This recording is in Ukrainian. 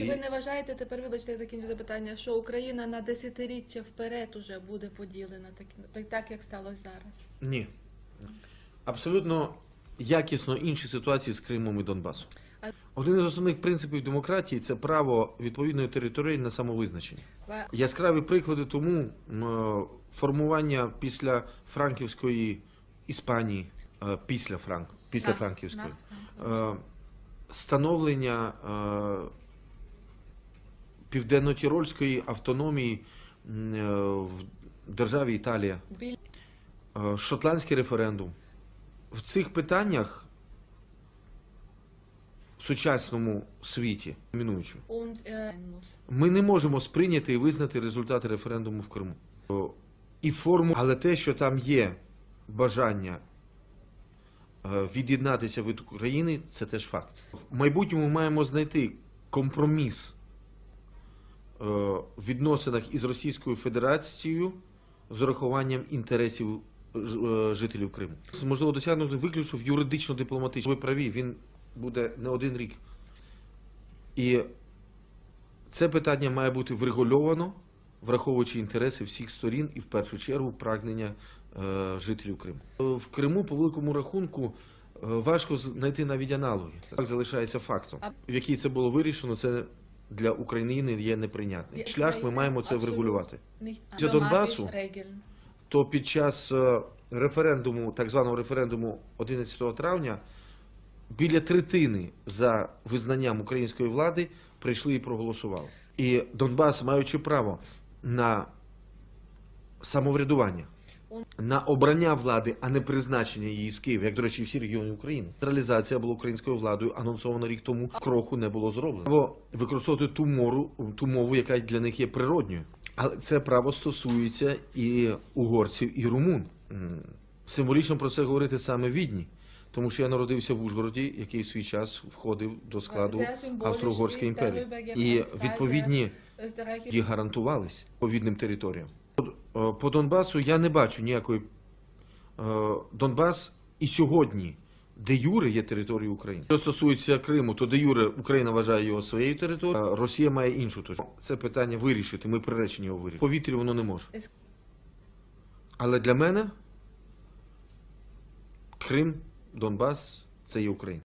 Ви не вважаєте тепер, вибачте, я закінчу запитання, що Україна на десятиріччя вперед уже буде поділена, так, так, як сталося зараз? Ні. Абсолютно якісно інші ситуації з Кримом і Донбасом. А- Один із основних принципів демократії це право відповідної території на самовизначення. Яскраві приклади тому формування після Франківської Іспанії, е, після Франк, після Франківської, е, становлення е, південно-тірольської автономії е, в державі Італія. Е, шотландський референдум. В цих питаннях в сучасному світі, мінуючи, е, ми не можемо сприйняти і визнати результати референдуму в Криму. І форму, але те, що там є бажання від'єднатися від України, це теж факт. В майбутньому маємо знайти компроміс в відносинах із Російською Федерацією з урахуванням інтересів е, жителів Криму. Це можливо досягнути виключно в юридично-дипломатичному. Ви праві, він буде не один рік. І це питання має бути врегульовано, враховуючи інтереси всіх сторін і в першу чергу прагнення е, жителів Криму. Е, В Криму, по великому рахунку, е, важко знайти навіть аналоги. Так залишається фактом. В який це було вирішено, це для України є неприйнятним. Шлях ми маємо це врегулювати. Для Донбасу? То під час е, референдуму, так званого референдуму 11 травня, біля третини за визнанням української влади прийшли і проголосували. І Донбас, маючи право на самоврядування, на обрання влади, а не призначення її з Києва, як, до речі, всі регіони України. Централізація була українською владою анонсована рік тому. Кроку не було зроблено. Право використовувати ту мору, ту мову, яка для них є природньою. Але це право стосується і угорців, і румун. Символічно про це говорити саме Відні. Тому що я народився в Ужгороді, який в свій час входив до складу Австро-Угорської імперії. І відповідні гарантувались відповідним територіям. По- По Донбасу я не бачу ніякої е, Донбас і сьогодні де юре є територією України. Що стосується Криму, то де юре Україна вважає його своєю територією, а Росія має іншу точку. Це питання вирішити. Ми приречені його вирішити. В Повітрі воно не може. Але для мене Крим, Донбас це є Україна.